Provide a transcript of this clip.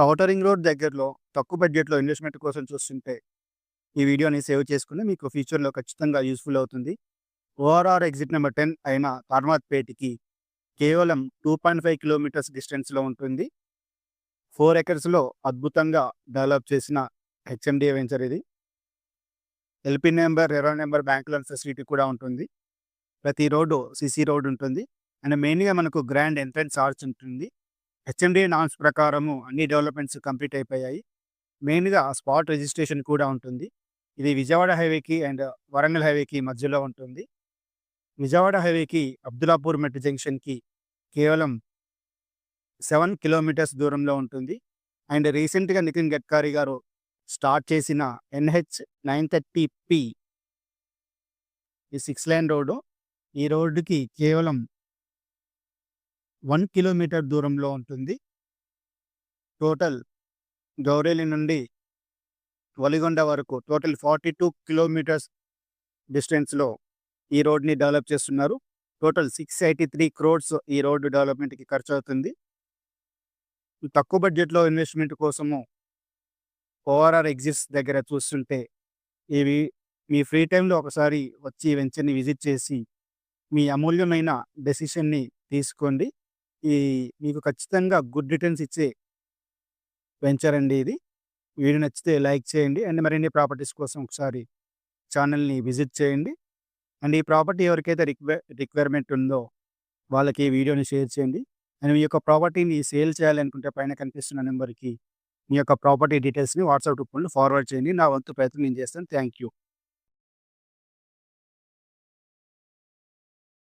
Outer ring road దగ్గరలో తక్కువ బడ్జెట్‌లో ఇన్వెస్ట్‌మెంట్ కోసం చూస్తుంటే, ఈ వీడియోని సేవ్ చేసుకుని మీకు ఫ్యూచర్‌లో ఖచ్చితంగా యూస్ఫుల్ అవుతుంది. ఓఆర్ఆర్ ఎగ్జిట్ నెంబర్ టెన్ అయిన తార్నాథ్‌పేటకి కేవలం 2.5 కిలోమీటర్స్ డిస్టెన్స్‌లో ఉంటుంది. ఫోర్ ఎకర్స్‌లో అద్భుతంగా డెవలప్ చేసిన హెచ్ఎండిఏ వెంచర్ ఇది. ఎల్‌పీ నెంబర్ ఇరవై నెంబర్ బ్యాంక్ లోన్ ఫెసిలిటీ కూడా ఉంటుంది. ప్రతి రోడ్డు సిసి రోడ్ ఉంటుంది. అండ్ మెయిన్‌గా మనకు గ్రాండ్ ఎంట్రన్స్ ఆర్చ్ ఉంటుంది. హెచ్ఎండి నామ్స్ ప్రకారము అన్ని డెవలప్‌మెంట్స్ కంప్లీట్ అయిపోయాయి. మెయిన్‌గా స్పాట్ రిజిస్ట్రేషన్ కూడా ఉంటుంది. ఇది విజయవాడ హైవేకి అండ్ వరంగల్ హైవేకి మధ్యలో ఉంటుంది. విజయవాడ హైవేకి అబ్దుల్లాపూర్ మెట్ జంక్షన్‌కి కేవలం సెవెన్ కిలోమీటర్స్ దూరంలో ఉంటుంది. అండ్ రీసెంట్‌గా నితిన్ గడ్కరీ గారు స్టార్ట్ చేసిన ఎన్‌హెచ్ 930పి ఈ సిక్స్ లైన్ రోడ్డు. ఈ రోడ్డుకి కేవలం వన్ కిలోమీటర్ దూరంలో ఉంటుంది. టోటల్ గౌరేలి నుండి వలిగొండ వరకు టోటల్ 42 కిలోమీటర్స్ డిస్టెన్స్‌లో ఈ రోడ్‌ని డెవలప్ చేస్తున్నారు. Total six eighty three crores ఈ రోడ్డు డెవలప్‌మెంట్‌కి ఖర్చు అవుతుంది తక్కువ బడ్జెట్‌లో ఇన్వెస్ట్‌మెంట్ కోసము ఓఆర్ఆర్ ఎగ్జిట్స్ దగ్గర చూస్తుంటే, ఇవి మీ ఫ్రీ టైంలో ఒకసారి వచ్చి వెంచర్‌ని విజిట్ చేసి, మీ అమూల్యమైన డెసిషన్‌ని తీసుకోండి. ఈ మీకు ఖచ్చితంగా గుడ్ రిటర్న్స్ ఇచ్చే వెంచర్ అండి ఇది. వీడియో నచ్చితే లైక్ చేయండి. అండ్ మరిన్ని ప్రాపర్టీస్ కోసం ఒకసారి ఛానల్ని విజిట్ చేయండి. అండ్ ఈ ప్రాపర్టీ ఎవరికైతే రిక్వై రిక్వైర్మెంట్ ఉందో, వాళ్ళకి ఈ వీడియోని షేర్ చేయండి. అండ్ మీ యొక్క ప్రాపర్టీని సేల్ చేయాలనుకుంటే పైన కనిపిస్తున్న నెంబర్కి మీ యొక్క ప్రాపర్టీ డీటెయిల్స్‌ని వాట్సాప్ రూపంలో ఫార్వర్డ్ చేయండి. నా వంతు ప్రయత్నం నేను చేస్తాను. Thank you.